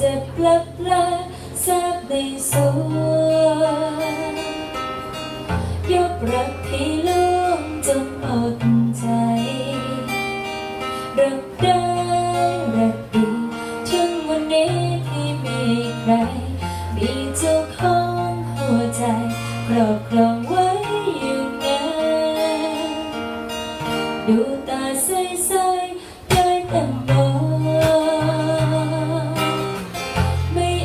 เจ็บปลับปลาแทรกในสวงยกรักพี่ล่วงจนอดใจ รักได้รักดีถึงวันนี้ที่มีใคร มีเจ้าของหัวใจครอบครองไว้อยู่นานดูตาใสๆได้แต่ม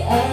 Oh.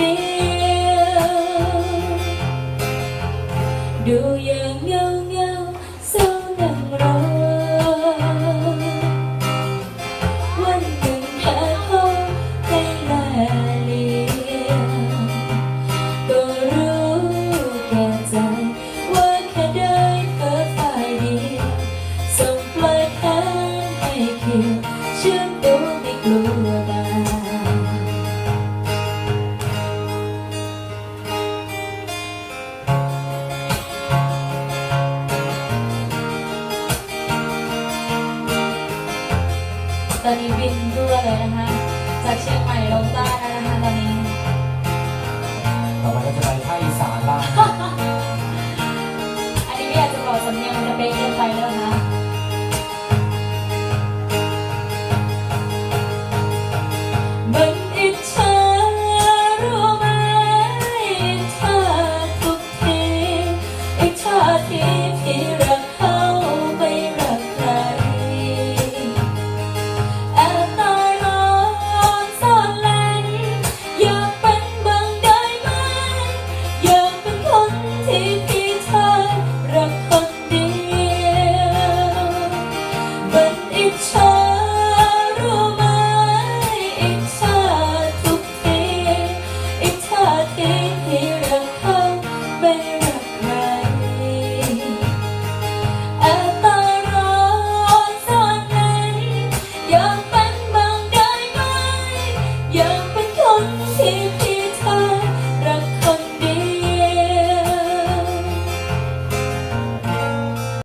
feel อนนี้บินรั่วเลยนะคะ จากเชียงใหม่ลงใต้นะคะตอนนี้ ต่อไปก็จะไปภาค